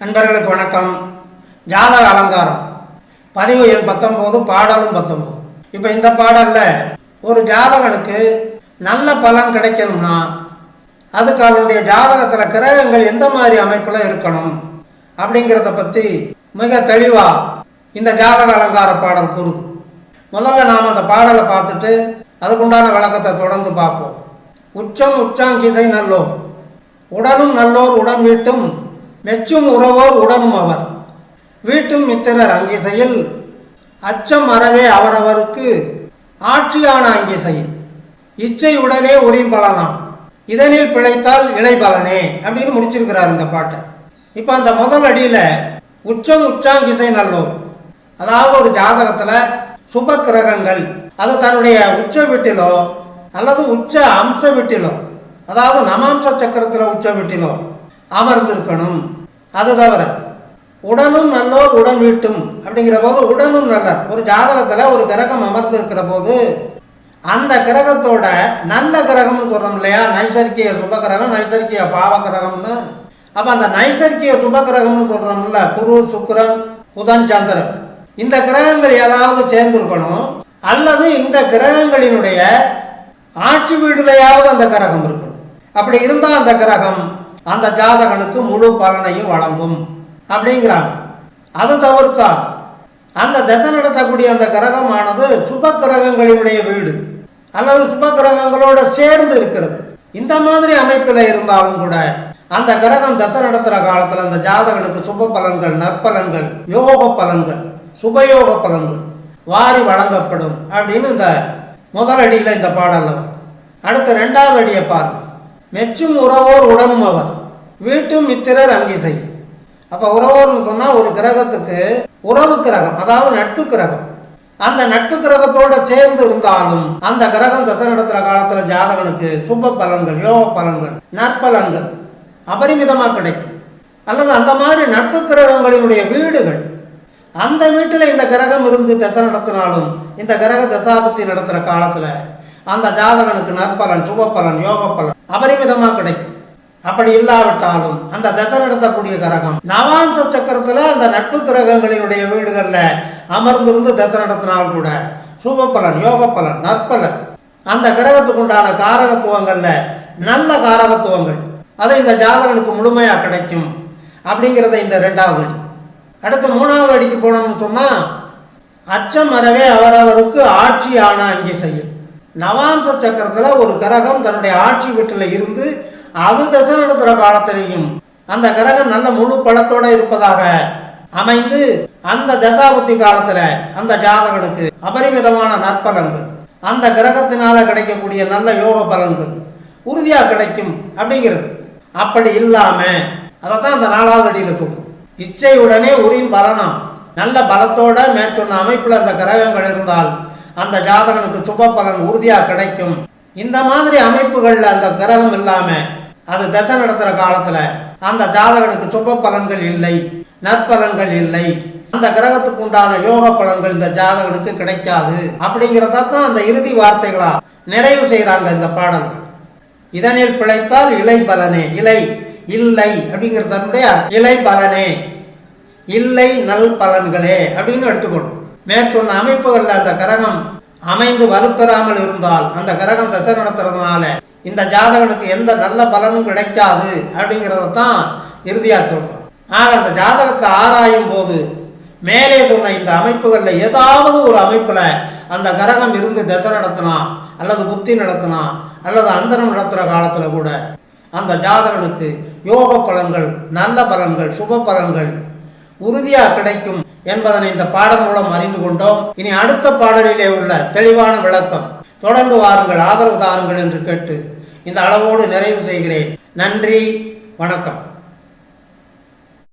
நண்பர்களுக்கு வணக்கம். ஜாதக அலங்காரம். பதிவு எண் பத்தொம்போது பாடலும் பத்தொம்போது இப்போ இந்த பாடலில் ஒரு ஜாதகனுக்கு நல்ல பலன் கிடைக்கணும்னா அதுக்கு அவனுடைய ஜாதகத்தில் கிரகங்கள் எந்த மாதிரி அமைப்பில் இருக்கணும் அப்படிங்கிறத பற்றி மிக தெளிவாக இந்த ஜாதக அலங்கார பாடல் கூறுது. முதல்ல நாம் அந்த பாடலை பார்த்துட்டு அதுக்குண்டான விளக்கத்தை தொடர்ந்து பார்ப்போம். உச்சம் உச்சாங்கிசை நல்லோர் உடனும் நல்லோர் உடன் வீட்டும் மெச்சும் உறவோர் உடனும் அவர். வீட்டும் மித்திரர் அங்கிசையில் அச்சம் அறவே அவரவருக்கு ஆட்சியான அங்கிசையில் இச்சை உடனே உரின் பலனாம். இதனில் பிழைத்தால் இலை பலனே அப்படின்னு முடிச்சிருக்கிறார் இந்த பாட்டை. இப்போ அந்த முதல் அடியில் உச்சம் உச்சாங்கிசை நல்லோர் அதாவது ஒரு ஜாதகத்தில் சுப கிரகங்கள் அது தன்னுடைய உச்ச வீட்டிலோ அல்லது உச்ச அம்ச வீட்டிலோ அதாவது நமாம்ச சக்கரத்தில் உச்ச வீட்டிலோ அமர்ந்திருக்கணும். அது தவிர உடனும் நல்லோர் உடன் வீட்டும் அப்படிங்கிற போது உடனும் நல்லர் ஒரு ஜாதகத்தில் ஒரு கிரகம் அமர்ந்திருக்கிற போது அந்த கிரகத்தோட நல்ல கிரகம்னு சொல்கிறோம் இல்லையா? நைசர்கிய சுபகிரகம் நைசர்கிய பாவ கிரகம்னு அப்போ அந்த நைசர்கிய சுப கிரகம்னு சொல்கிறோம்ல குரு சுக்கரன் புதன் சந்திரன். இந்த கிரகங்கள் ஏதாவது சேர்ந்திருக்கணும் அல்லது இந்த கிரகங்களினுடைய ஆட்சி வீடுலையாவது அந்த கிரகம் இருக்கணும். அப்படி இருந்தால் அந்த கிரகம் அந்த ஜாதகனுக்கு முழு பலனையும் வழங்கும். அப்படிங்கிறாங்க. அது தவிர்த்தால் அந்த தசை நடத்தக்கூடிய அந்த கிரகமானது சுப கிரகங்களினுடைய வீடு. அல்லது சுப கிரகங்களோட சேர்ந்து இருக்கிறது. இந்த மாதிரி அமைப்பில் இருந்தாலும் கூட அந்த கிரகம் தசை நடத்துகிற காலத்தில் அந்த ஜாதகனுக்கு சுப பலன்கள் நற்பலன்கள் யோக பலன்கள் சுபயோக பலன்கள் வாரி வழங்கப்படும் அப்படின்னு இந்த முதலடியில் இந்த பாடலில் வருது. அடுத்த ரெண்டாவது அடியை பாருங்கள் மெச்சும் உறவோர் உடம்பும் அவர். வீட்டும் மித்திரர் அங்கிசை. அப்போ உறவோர்னு சொன்னால் ஒரு கிரகத்துக்கு உறவு கிரகம் அதாவது நட்பு கிரகம். அந்த நட்பு கிரகத்தோடு சேர்ந்து இருந்தாலும் அந்த கிரகம் தசை நடத்துகிற காலத்தில் ஜாதகனுக்கு சுப பலன்கள் யோக பலன்கள் நற்பலன்கள் அபரிமிதமாக கிடைக்கும். அல்லது அந்த மாதிரி நட்பு கிரகங்களினுடைய வீடுகள். அந்த வீட்டில் இந்த கிரகம் இருந்து தசை நடத்தினாலும் இந்த கிரக தசாபத்தி நடத்துகிற காலத்தில் அந்த ஜாதகனுக்கு நற்பலன் சுபப்பலன் யோக பலன் அபரிமிதமாக கிடைக்கும். அப்படி இல்லாவிட்டாலும் அந்த தசை நடத்தக்கூடிய கிரகம் நவாம்ச சக்கரத்தில் அந்த நட்பு கிரகங்களினுடைய வீடுகளில் அமர்ந்திருந்து தசை நடத்தினால் கூட சுபப்பலன் யோக பலன் நற்பலன் அந்த கிரகத்துக்கு உண்டான காரகத்துவங்களில் நல்ல காரகத்துவங்கள். அது இந்த ஜாதகனுக்கு முழுமையாக கிடைக்கும் அப்படிங்கிறத இந்த ரெண்டாவது அடி. அடுத்து மூணாவது அடிக்கு போனோம்னு சொன்னால் அச்சம் அறவே அவரவருக்கு ஆட்சி ஆன அங்கே செய்யும் நவாம்ச சக்கரத்தில் ஒரு கிரகம் தன்னுடைய ஆட்சி வீட்டில் இருந்து அது தசை நடத்துகிற காலத்திலையும் அந்த கிரகம் நல்ல முழு பலத்தோடு இருப்பதாக அமைந்து அந்த தசாபுத்தி காலத்தில் அந்த ஜாதகனுக்கு அபரிமிதமான நற்பலன்கள். அந்த கிரகத்தினால கிடைக்கக்கூடிய நல்ல யோக பலன்கள் உறுதியாக கிடைக்கும் அப்படிங்கிறது. அப்படி இல்லாமல் அதை தான் அந்த நாலாவது அடியில் சொல்றோம். இச்சையுடனே உரின் பலனாம் நல்ல பலத்தோட மேற்சொன்ன அமைப்பில் அந்த கிரகங்கள் இருந்தால் அந்த ஜாதகனுக்கு சுப பலன் உறுதியாக கிடைக்கும். இந்த மாதிரி அமைப்புகளில் அந்த கிரகம் இல்லாமல் அது தசை நடத்துகிற காலத்தில் அந்த ஜாதகனுக்கு சுப பலன்கள் இல்லை நற்பலன்கள் இல்லை. அந்த கிரகத்துக்கு உண்டான யோக பலன்கள் இந்த ஜாதகனுக்கு கிடைக்காது. அப்படிங்கிறத தான் அந்த இறுதி வார்த்தைகளா நிறைவு செய்கிறாங்க இந்த பாடல். இதனில் பிழைத்தால் இலை பலனே இலை இல்லை அப்படிங்கிறதனுடைய இலை பலனே இல்லை நல் பலன்களே அப்படின்னு எடுத்துக்கணும். மேற்சொன்ன அமைப்புகளில் அந்த கிரகம் அமைந்து வலுப்பெறாமல் இருந்தால் அந்த கிரகம் தசை நடத்துறதுனால இந்த ஜாதகனுக்கு எந்த நல்ல பலனும் கிடைக்காது அப்படிங்கிறத தான் இறுதியாக சொல்கிறோம் ஆக அந்த ஜாதகத்தை ஆராயும் போது மேலே சொன்ன இந்த அமைப்புகளில் ஏதாவது ஒரு அமைப்பில் அந்த கிரகம் இருந்து தசை நடத்தினா அல்லது புத்தி நடத்தினா அல்லது அந்தரம் நடத்துகிற காலத்தில் கூட அந்த ஜாதகனுக்கு யோக பலன்கள் நல்ல பலன்கள் சுப பலன்கள் உறுதியாக கிடைக்கும் என்பதனை இந்த பாடல் மூலம் அறிந்து கொண்டோம். இனி அடுத்த பாடலிலே உள்ள தெளிவான விளக்கம். தொடர்ந்து வாருங்கள் ஆதரவு தாருங்கள் என்று கேட்டு இந்த அளவோடு நிறைவு செய்கிறேன். நன்றி வணக்கம்.